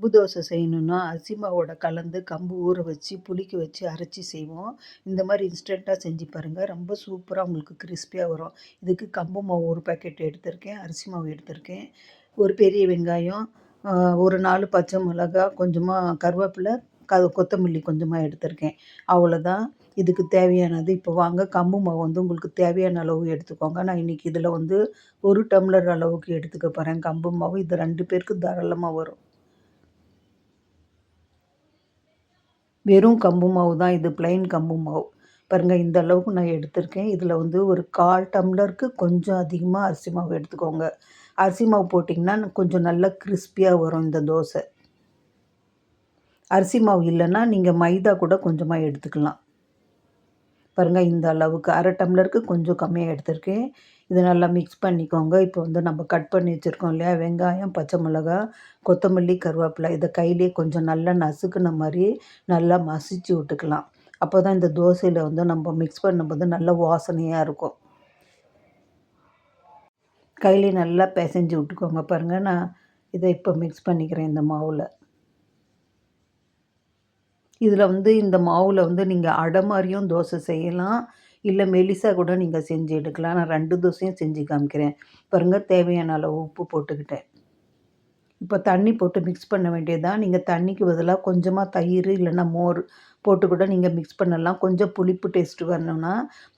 கம்பு தோசை செய்யணுன்னா அரிசி மாவோட கலந்து கம்பு ஊற வச்சு புளிக்க வச்சு அரைச்சி செய்வோம். இந்த மாதிரி இன்ஸ்டண்ட்டாக செஞ்சு பாருங்கள் ரொம்ப சூப்பராக உங்களுக்கு கிறிஸ்பியாக வரும். இதுக்கு கம்பு மாவு ஒரு பேக்கெட் எடுத்திருக்கேன். அரிசி மாவு எடுத்திருக்கேன். ஒரு பெரிய வெங்காயம் ஒரு நாலு பச்சை மிளகா கொஞ்சமாக கருவேப்பிலை க கொத்தமல்லி கொஞ்சமாக எடுத்திருக்கேன். அவ்வளோதான் இதுக்கு தேவையானது இப்போ வாங்க. கம்பு மாவு வந்து உங்களுக்கு தேவையான அளவு எடுத்துக்கோங்க. நான் இன்றைக்கி இதில் வந்து ஒரு டம்ளர் அளவுக்கு எடுத்துக்க போகிறேன் கம்பு மாவு. இது ரெண்டு பேருக்கு தாராளமாக வரும். வெறும் கம்பு மாவு தான் இது பிளைன் கம்பு மாவு. பாருங்கள் இந்த அளவுக்கு நான் எடுத்திருக்கேன். இதில் வந்து ஒரு கால் டம்ளருக்கு கொஞ்சம் அதிகமாக அரிசி மாவு எடுத்துக்கோங்க. அரிசி மாவு போட்டிங்கன்னா கொஞ்சம் நல்லா கிறிஸ்பியாக வரும் இந்த தோசை. அரிசி மாவு இல்லைன்னா நீங்கள் மைதா கூட கொஞ்சமாக எடுத்துக்கலாம். பாருங்கள் இந்த அளவுக்கு அரை டம்ளருக்கு கொஞ்சம் கம்மியாக எடுத்திருக்கேன். இதை நல்லா மிக்ஸ் பண்ணிக்கோங்க. இப்போ வந்து நம்ம கட் பண்ணி வச்சுருக்கோம் இல்லையா? வெங்காயம் பச்சை மிளகா கொத்தமல்லி கருவேப்பிலை இதை கையிலே கொஞ்சம் நல்லா நசுக்குன மாதிரி நல்லா மசிச்சு விட்டுக்கலாம். அப்போ தான் இந்த தோசையில் வந்து நம்ம மிக்ஸ் பண்ணும்போது நல்ல வாசனையாக இருக்கும். கையிலே நல்லா பிசைஞ்சு விட்டுக்கோங்க பாருங்கள் நான் இதை இப்போ மிக்ஸ் பண்ணிக்கிறேன் இந்த மாவில். இதில் வந்து இந்த மாவில் வந்து நீங்கள் அடை மாதிரியும் தோசை செய்யலாம். இல்லை மெலிசா கூட நீங்கள் செஞ்சு எடுக்கலாம். நான் ரெண்டு தோசையும் செஞ்சு காமிக்கிறேன். பாருங்கள் தேவையான அளவு உப்பு போட்டுக்கிட்டேன். இப்போ தண்ணி போட்டு மிக்ஸ் பண்ண வேண்டியதுதான். நீங்கள் தண்ணிக்கு பதிலாக கொஞ்சமாக தயிர் இல்லைன்னா மோர் போட்டு கூட நீங்கள் மிக்ஸ் பண்ணலாம். கொஞ்சம் புளிப்பு டேஸ்ட்டு வரணும்னா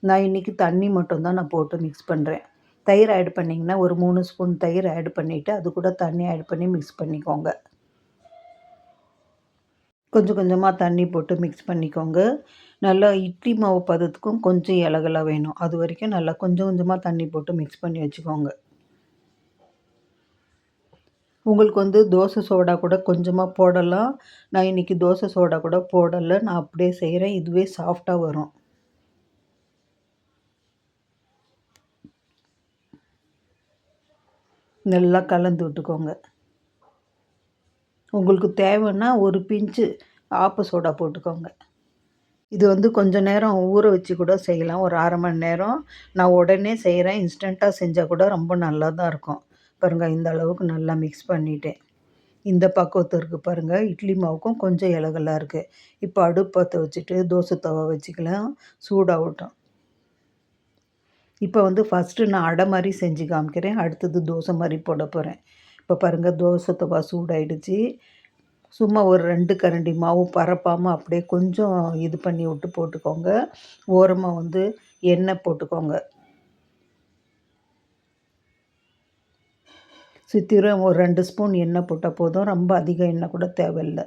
நான் இன்றைக்கி தண்ணி மட்டும்தான் நான் போட்டு மிக்ஸ் பண்ணுறேன் தயிர் ஆட் பண்ணிங்கன்னா ஒரு மூணு ஸ்பூன் தயிர் ஆட் பண்ணிவிட்டு அது கூட தண்ணி ஆட் பண்ணி மிக்ஸ் பண்ணிக்கோங்க. கொஞ்சம் கொஞ்சமாக தண்ணி போட்டு மிக்ஸ் பண்ணிக்கோங்க. நல்லா இட்லி மாவு பதத்துக்கும் கொஞ்சம் இலகலாக வேணும். அது வரைக்கும் நல்லா கொஞ்சம் கொஞ்சமாக தண்ணி போட்டு மிக்ஸ் பண்ணி வச்சுக்கோங்க. உங்களுக்கு வந்து தோசை சோடா கூட கொஞ்சமாக போடலாம். நான் இன்றைக்கி தோசை சோடா கூட போடலை. நான் அப்படியே செய்கிறேன் இதுவே சாஃப்டாக வரும். நல்லா கலந்து விட்டுக்கோங்க. உங்களுக்கு தேவைன்னா ஒரு பிஞ்சு ஆப்ப சோடா போட்டுக்கோங்க. இது வந்து கொஞ்சம் நேரம் ஊற வச்சு கூட செய்யலாம். ஒரு அரை மணி நேரம் நான் உடனே செய்கிறேன் இன்ஸ்டண்ட்டாக செஞ்சால் கூட ரொம்ப நல்லா தான் இருக்கும். பாருங்கள் இந்த அளவுக்கு நல்லா மிக்ஸ் பண்ணிட்டேன். இந்த பக்குவத்து இருக்குது பாருங்கள் இட்லி மாவுக்கும் கொஞ்சம் இலகலாக இருக்குது இப்போ அடுப்பத்தை வச்சுட்டு தோசை தவா வச்சுக்கலாம். சூடாகட்டும் இப்போ வந்து ஃபஸ்ட்டு நான் அடை மாதிரி செஞ்சு காமிக்கிறேன். அடுத்தது தோசை மாதிரி போட போகிறேன் இப்போ பாருங்கள் தோசை தவா சூடாயிடுச்சு. சும்மா ஒரு ரெண்டு கரண்டி மாவு பரப்பாமல் அப்படியே கொஞ்சம் இது பண்ணி விட்டு போட்டுக்கோங்க. ஓரமாக வந்து எண்ணெய் போட்டுக்கோங்க. சுற்றிலும் ஒரு ரெண்டு ஸ்பூன் எண்ணெய் போட்டால் போதும். ரொம்ப அதிக எண்ணெய் கூட தேவையில்லை.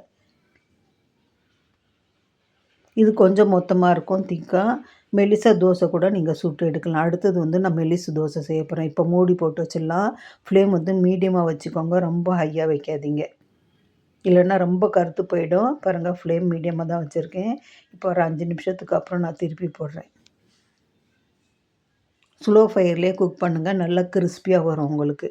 இது கொஞ்சம் மொத்தமாக இருக்கும் திக்காக மெலிசா தோசை கூட நீங்கள் சுட்டு எடுக்கலாம். அடுத்தது வந்து நான் மெலிசு தோசை செய்ய போகிறேன் இப்போ மூடி போட்டு வச்சிடலாம். ஃப்ளேம் வந்து மீடியமாக வச்சுக்கோங்க. ரொம்ப ஹையாக வைக்காதீங்க. இல்லைன்னா ரொம்ப கருத்து போயிடும். பாருங்கள் ஃப்ளேம் மீடியமாக தான் வச்சுருக்கேன். இப்போ ஒரு அஞ்சு நிமிஷத்துக்கு அப்புறம் நான் திருப்பி போடுறேன். ஸ்லோ ஃபயர்லேயே குக் பண்ணுங்கள் நல்லா கிறிஸ்பியாக வரும் உங்களுக்கு.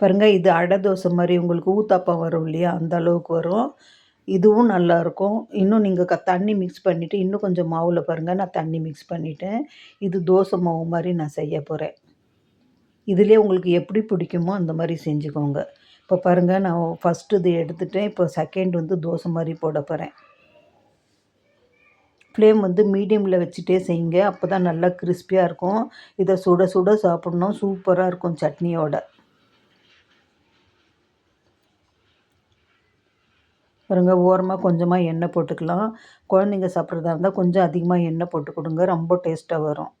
பாருங்கள் இது அடை தோசை மாதிரி உங்களுக்கு ஊத்தாப்பம் வரும் இல்லையா? அந்த அளவுக்கு வரும். இதுவும் நல்லாயிருக்கும் இன்னும் நீங்கள் க தண்ணி மிக்ஸ் பண்ணிவிட்டு இன்னும் கொஞ்சம் மாவில் பாருங்கள் நான் தண்ணி மிக்ஸ் பண்ணிவிட்டேன் இது தோசை மாவு மாதிரி நான் செய்ய போகிறேன் இதிலே உங்களுக்கு எப்படி பிடிக்குமோ அந்த மாதிரி செஞ்சுக்கோங்க. இப்போ பாருங்கள் நான் ஃபஸ்ட்டு இது எடுத்துகிட்டேன் இப்போ செகண்ட் வந்து தோசை மாதிரி போட போகிறேன் ஃப்ளேம் வந்து மீடியமில் வச்சுட்டே செய்யுங்க. அப்போ தான் நல்லா கிறிஸ்பியாக இருக்கும். இதை சுட சுட சாப்பிட்ணும். சூப்பராக இருக்கும் சட்னியோட. பாருங்க ஓரமாக கொஞ்சமாக எண்ணெய் போட்டுக்கலாம். குழந்தைங்க சாப்பிட்றதா இருந்தால் கொஞ்சம் அதிகமாக எண்ணெய் போட்டு கொடுங்க ரொம்ப டேஸ்ட்டாக வரும்.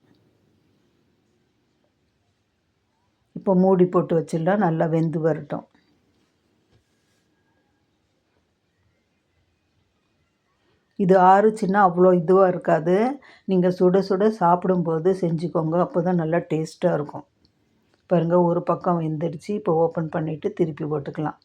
இப்போ மூடி போட்டு வச்சிடலாம் நல்லா வெந்து வரட்டும். இது ஆறுச்சுன்னா அவ்வளோ இதுவாக இருக்காது. நீங்கள் சுட சுட சாப்பிடும்போது செஞ்சுக்கோங்க அப்போ தான் நல்லா டேஸ்ட்டாக இருக்கும். பாருங்கள் ஒரு பக்கம் வெந்துடுச்சு இப்போ ஓப்பன் பண்ணிவிட்டு திருப்பி போட்டுக்கலாம்.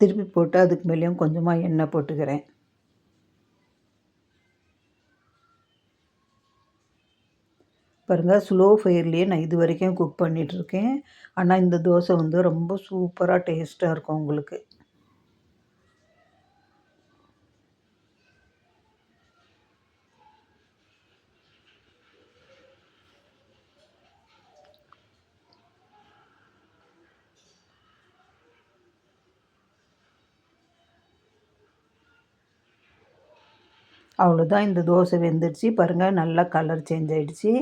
திருப்பி போட்டு அதுக்கு மேலேயும் கொஞ்சமாக எண்ணெய் போட்டுக்கிறேன். பாருங்கள் ஸ்லோ ஃபயர்லேயே நான் இது வரைக்கும் குக் பண்ணிகிட்ருக்கேன் ஆனால் இந்த தோசை வந்து ரொம்ப சூப்பராக டேஸ்ட்டாக இருக்கும் உங்களுக்கு. அவ்வளோதான் இந்த தோசை வெந்துடுச்சு. பாருங்கள் நல்லா கலர் சேஞ்ச் ஆகிடுச்சு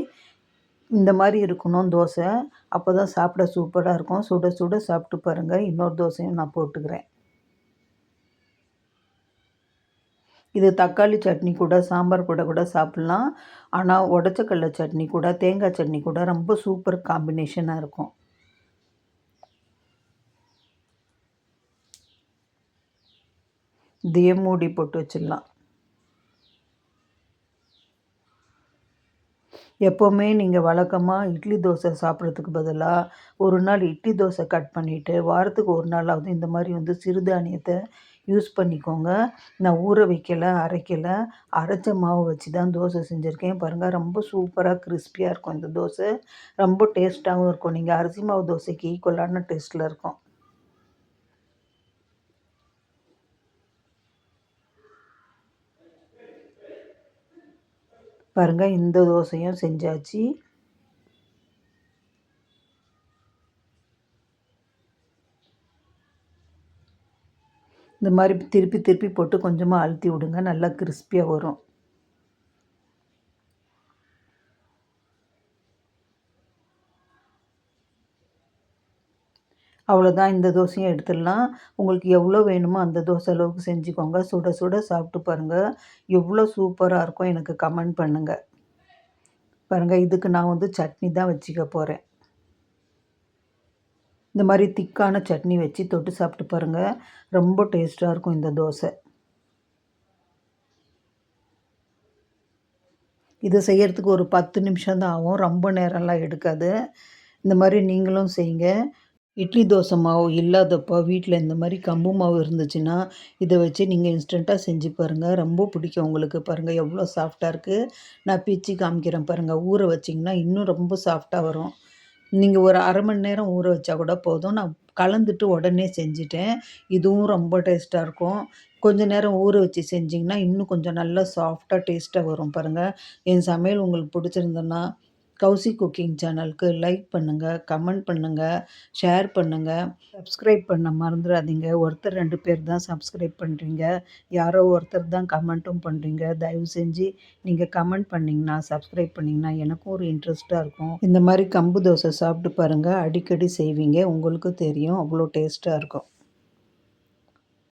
இந்த மாதிரி இருக்கணும் தோசை. அப்போ தான் சாப்பிட சூப்பராக இருக்கும். சுட சுட சாப்பிட்டு பாருங்கள் இன்னொரு தோசையும் நான் போட்டுக்கிறேன். இது தக்காளி சட்னி கூட சாம்பார் கூட கூட சாப்பிட்லாம். ஆனால் உடச்சக்கடலை சட்னி கூட தேங்காய் சட்னி கூட ரொம்ப சூப்பர் காம்பினேஷனாக இருக்கும். இதையே மூடி போட்டு வச்சிடலாம். எப்போவுமே நீங்கள் வழக்கமாக இட்லி தோசை சாப்பிட்றதுக்கு பதிலாக ஒரு நாள் இட்லி தோசை கட் பண்ணிவிட்டு வாரத்துக்கு ஒரு நாளாவது இந்த மாதிரி வந்து சிறுதானியத்தை யூஸ் பண்ணிக்கோங்க. நான் ஊற வைக்கலை அரைக்கலை. அரைச்ச மாவு வச்சு தான் தோசை செஞ்சுருக்கேன். பாருங்கள் ரொம்ப சூப்பராக கிறிஸ்பியாக இருக்கும் இந்த தோசை. ரொம்ப டேஸ்ட்டாகவும் இருக்கும். நீங்கள் அரிசி மாவு தோசைக்கு ஈக்குவலான டேஸ்ட்டில் இருக்கும். பாருங்கள் இந்த தோசையும் செஞ்சாச்சு. இந்த மாதிரி திருப்பி திருப்பி போட்டு கொஞ்சமாக அழுத்தி விடுங்க நல்லா கிறிஸ்பியாக வரும். அவ்வளோதான் இந்த தோசையும் எடுத்துடலாம். உங்களுக்கு எவ்வளோ வேணுமோ அந்த தோசை அளவுக்கு செஞ்சுக்கோங்க. சுட சுட சாப்பிட்டு பாருங்கள் எவ்வளோ சூப்பராக இருக்கும் எனக்கு கமெண்ட் பண்ணுங்கள் பாருங்கள் இதுக்கு நான் வந்து சட்னி தான் வச்சுக்க போகிறேன் இந்த மாதிரி திக்கான சட்னி வச்சு தொட்டு சாப்பிட்டு பாருங்கள் ரொம்ப டேஸ்ட்டாக இருக்கும் இந்த தோசை. இது செய்கிறதுக்கு ஒரு பத்து நிமிஷம் தான் ஆகும். ரொம்ப நேரம்லாம் எடுக்காது. இந்த மாதிரி நீங்களும் செய்யுங்க. இட்லி தோசை மாவு இல்லாதப்போ வீட்டில் இந்த மாதிரி கம்பு மாவு இருந்துச்சுன்னா இதை வச்சு நீங்கள் இன்ஸ்டண்ட்டாக செஞ்சு பாருங்கள் ரொம்ப பிடிக்கும் உங்களுக்கு பாருங்கள் எவ்வளோ சாஃப்டாக இருக்குது நான் பிச்சு காமிக்கிறேன் பாருங்கள் ஊற வச்சிங்கன்னா இன்னும் ரொம்ப சாஃப்டாக வரும். நீங்கள் ஒரு அரை மணி நேரம் ஊற வச்சா கூட போதும். நான் கலந்துட்டு உடனே செஞ்சிட்டேன். இதுவும் ரொம்ப டேஸ்ட்டாக இருக்கும். கொஞ்சம் நேரம் ஊற வச்சு செஞ்சிங்கன்னா இன்னும் கொஞ்சம் நல்லா சாஃப்டாக டேஸ்ட்டாக வரும் பாருங்கள் என் சமையல் உங்களுக்கு பிடிச்சிருந்தேன்னா கௌசி குக்கிங் சேனலுக்கு லைக் பண்ணுங்கள் கமெண்ட் பண்ணுங்கள் ஷேர் பண்ணுங்கள் சப்ஸ்கிரைப் பண்ண மறந்துடாதீங்க ஒருத்தர் ரெண்டு பேர் தான் சப்ஸ்கிரைப் பண்ணுறீங்க யாரோ ஒருத்தர் தான் கமெண்ட்டும் பண்ணுறீங்க தயவு செஞ்சு நீங்கள் கமெண்ட் பண்ணிங்கன்னா சப்ஸ்கிரைப் பண்ணிங்கன்னா எனக்கும் ஒரு இன்ட்ரெஸ்ட்டாக இருக்கும். இந்த மாதிரி கம்பு தோசை சாப்பிட்டு பாருங்கள் அடிக்கடி செய்வீங்க. உங்களுக்கும் தெரியும். அவ்வளோ டேஸ்ட்டாக இருக்கும்.